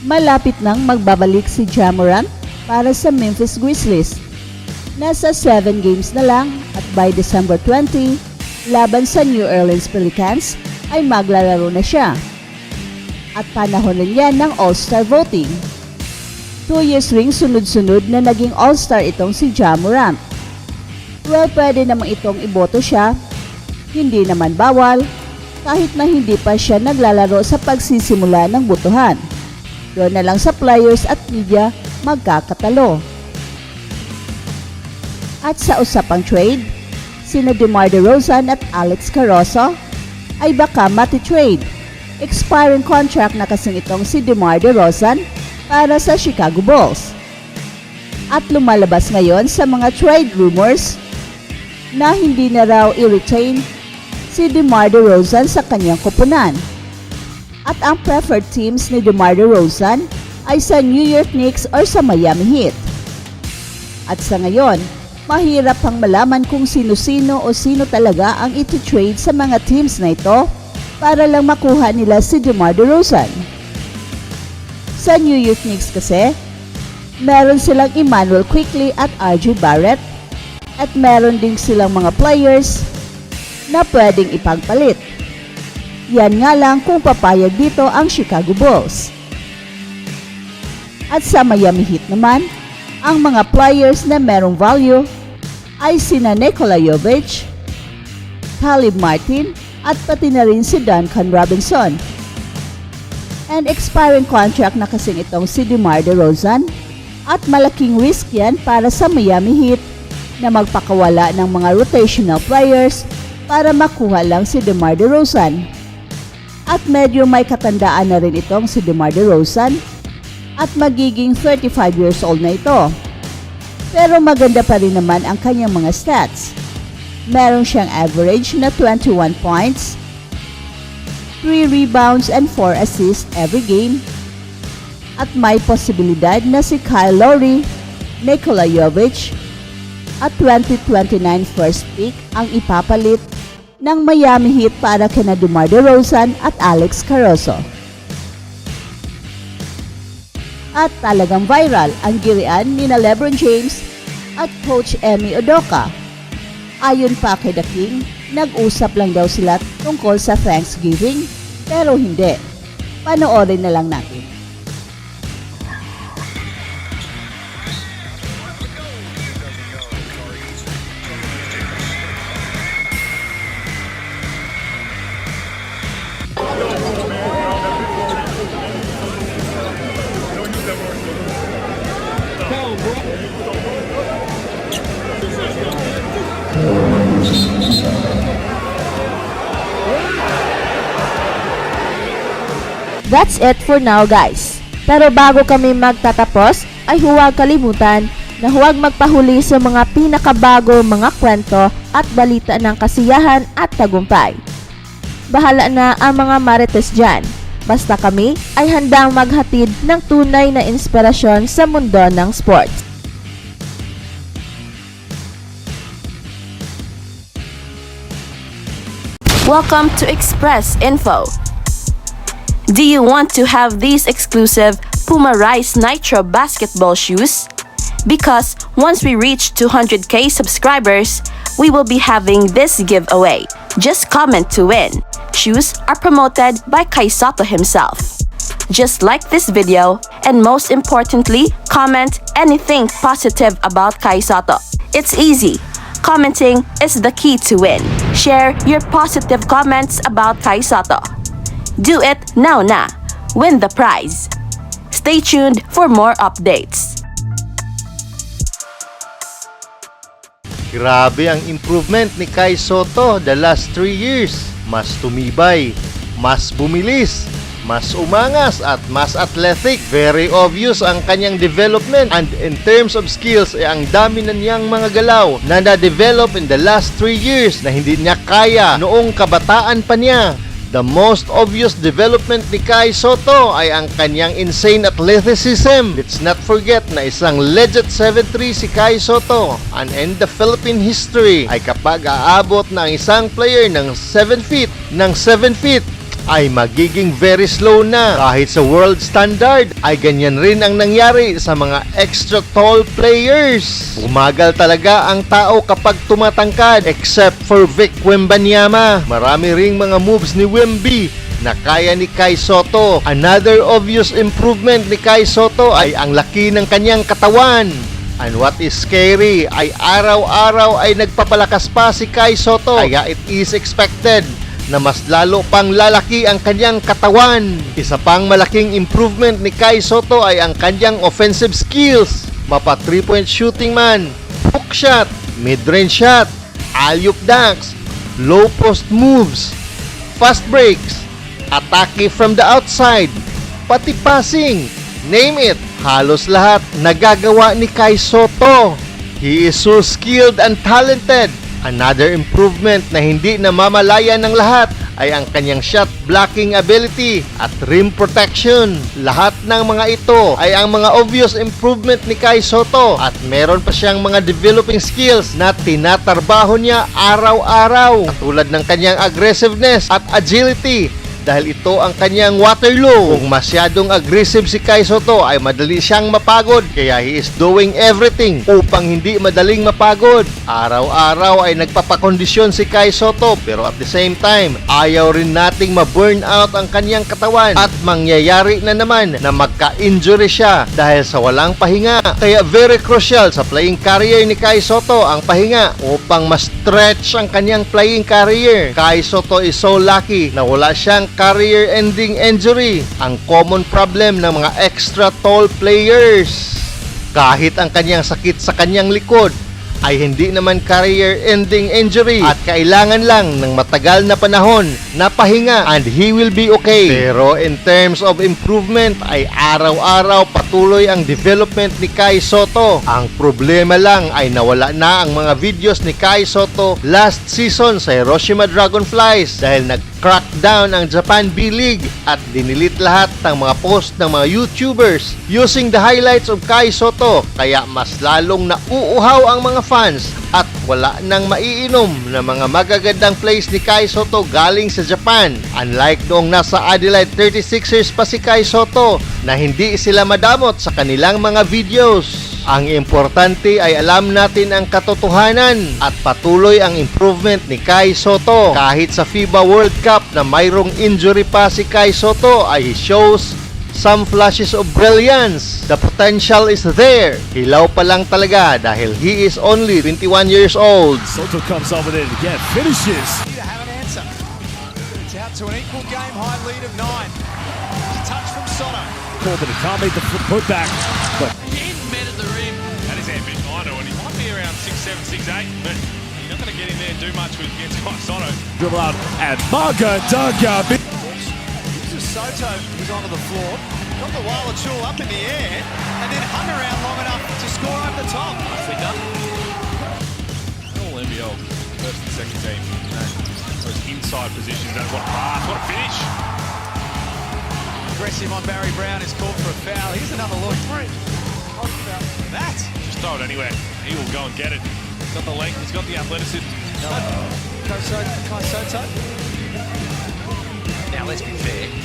Malapit nang magbabalik si Jamorant para sa Memphis Grizzlies. Nasa 7 games na lang at by December 20, laban sa New Orleans Pelicans ay maglalaro na siya. At panahon rin yan ng All-Star voting. Two years ring sunod-sunod na naging All-Star itong si Jamorant. Well, pwede namang itong iboto siya. Hindi naman bawal, kahit na hindi pa siya naglalaro sa pagsisimula ng botohan. Doon na lang sa players at media magkakatalo. At sa usapang trade, sina DeMar DeRozan at Alex Caruso ay baka mati-trade. Expiring contract na kasing itong si DeMar DeRozan para sa Chicago Bulls. At lumalabas ngayon sa mga trade rumors na hindi na raw i-retain si DeMar DeRozan sa kanyang kupunan. At ang preferred teams ni DeMar DeRozan ay sa New York Knicks or sa Miami Heat. At sa ngayon, mahirap pang malaman kung sino-sino o sino talaga ang iti-trade sa mga teams na ito para lang makuha nila si DeMar DeRozan. Sa New York Knicks kasi, meron silang Emmanuel Quickly at RJ Barrett at meron ding silang mga players na pwedeng ipagpalit. Yan nga lang kung papayag dito ang Chicago Bulls. At sa Miami Heat naman, ang mga players na merong value ay sina Nikola Jovic, Talib Martin at pati na rin si Duncan Robinson. And expiring contract na kasing itong si DeMar DeRozan at malaking risk yan para sa Miami Heat na magpakawala ng mga rotational players para makuha lang si DeMar DeRozan. At medyo may katandaan na rin itong si DeMar DeRozan at magiging 35 years old na ito. Pero maganda pa rin naman ang kanyang mga stats. Meron siyang average na 21 points, 3 rebounds and 4 assists every game. At may posibilidad na si Kyle Lowry, Nikola Jovic, at 2029 first pick ang ipapalit ng Miami Heat para kina DeMar DeRozan at Alex Caruso. At talagang viral ang girian ni na Lebron James at Coach Emmy Odoka. Ayon pa kay The King, nag-usap lang daw sila tungkol sa Thanksgiving pero hindi. Panoorin na lang natin. That's it for now guys. Pero bago kami magtatapos, ay huwag kalimutan na huwag magpahuli sa mga pinakabago mga kwento at balita ng kasiyahan at tagumpay. Bahala na ang mga marites dyan. Basta kami ay handang maghatid ng tunay na inspirasyon sa mundo ng sports. Welcome to Express Info. Do you want to have these exclusive Puma Rise Nitro basketball shoes? Because once we reach 200k subscribers, we will be having this giveaway. Just comment to win. Shoes are promoted by Kai Sato himself. Just like this video, and most importantly, comment anything positive about Kai Sato. It's easy. Commenting is the key to win. Share your positive comments about Kai Sato. Do it now na. Win the prize. Stay tuned for more updates. Grabe ang improvement ni Kai Soto the last 3 years. Mas tumibay, mas bumilis, mas umangas at mas athletic. Very obvious ang kanyang development and in terms of skills ay ang dami na niyang mga galaw na na-develop in the last 3 years na hindi niya kaya noong kabataan pa niya. The most obvious development ni Kai Soto ay ang kanyang insane athleticism. Let's not forget na isang legit 7'3 si Kai Soto. And in the Philippine history ay kapag aabot na ang isang player ng 7 feet, ng 7 feet ay magiging very slow na. Kahit sa world standard ay ganyan rin ang nangyari sa mga extra tall players. Umagal talaga ang tao kapag tumatangkad except for Vic Wembanyama. Marami ring mga moves ni Wemby na kaya ni Kai Soto. Another obvious improvement ni Kai Soto ay ang laki ng kanyang katawan. And what is scary ay araw-araw ay nagpapalakas pa si Kai Soto. Kaya it is expected na mas lalo pang lalaki ang kanyang katawan. Isa pang malaking improvement ni Kai Soto ay ang kanyang offensive skills. Mapa 3-point shooting man, hook shot, mid-range shot, alley-oop dunks, low post moves, fast breaks, atake from the outside, pati passing, name it, halos lahat nagagawa ni Kai Soto. He is so skilled and talented. Another improvement na hindi namamalaya ng lahat ay ang kanyang shot blocking ability at rim protection. Lahat ng mga ito ay ang mga obvious improvement ni Kai Soto at meron pa siyang mga developing skills na tinatarbaho niya araw-araw katulad ng kanyang aggressiveness at agility dahil ito ang kanyang Waterloo. Kung masyadong aggressive si Kai Soto ay madali siyang mapagod kaya he is doing everything upang hindi madaling mapagod. Araw-araw ay nagpapakondisyon si Kai Soto pero at the same time ayaw rin nating ma-burn out ang kanyang katawan at mangyayari na naman na magka-injury siya dahil sa walang pahinga. Kaya very crucial sa playing career ni Kai Soto ang pahinga upang ma-stretch ang kanyang playing career. Kai Soto is so lucky na wala siyang career-ending injury, ang common problem ng mga extra tall players. Kahit ang kanyang sakit sa kanyang likod ay hindi naman career-ending injury at kailangan lang ng matagal na panahon na pahinga and he will be okay. Pero in terms of improvement ay araw-araw patuloy ang development ni Kai Soto. Ang problema lang ay nawala na ang mga videos ni Kai Soto last season sa Hiroshima Dragonflies dahil nag crackdown ang Japan B-League at dinilit lahat ng mga post ng mga YouTubers using the highlights of Kai Soto kaya mas lalong nauuhaw ang mga fans at wala nang maiinom na mga magagandang plays ni Kai Soto galing sa Japan. Unlike noong nasa Adelaide 36ers pa si Kai Soto na hindi sila madamot sa kanilang mga videos. Ang importante ay alam natin ang katotohanan at patuloy ang improvement ni Kai Soto. Kahit sa FIBA World Cup na mayroong injury pa si Kai Soto ay he shows some flashes of brilliance. The potential is there. Hilaw pa lang talaga dahil he is only 21 years old. Soto comes over there again, finishes. to have an answer. It's out to an equal game high lead of nine. Touch from Soto. Corbin can't make the putback, but six seven, six eight, but you're not going to get in there and do much with against Kai Soto. dribble out and Marga Dunga. This is Soto who's onto the floor. Got the Walla Chul up in the air and then hung around long enough to score over the top. Nicely done. All NBL first and second team. You know, those inside positions. That's what a pass. What a finish. Aggressive on Barry Brown is called for a foul. Here's another look. That. Just throw it anywhere. He will go and get it. He's got the length. He's got the athleticism. Kai Soto. Now let's be fair.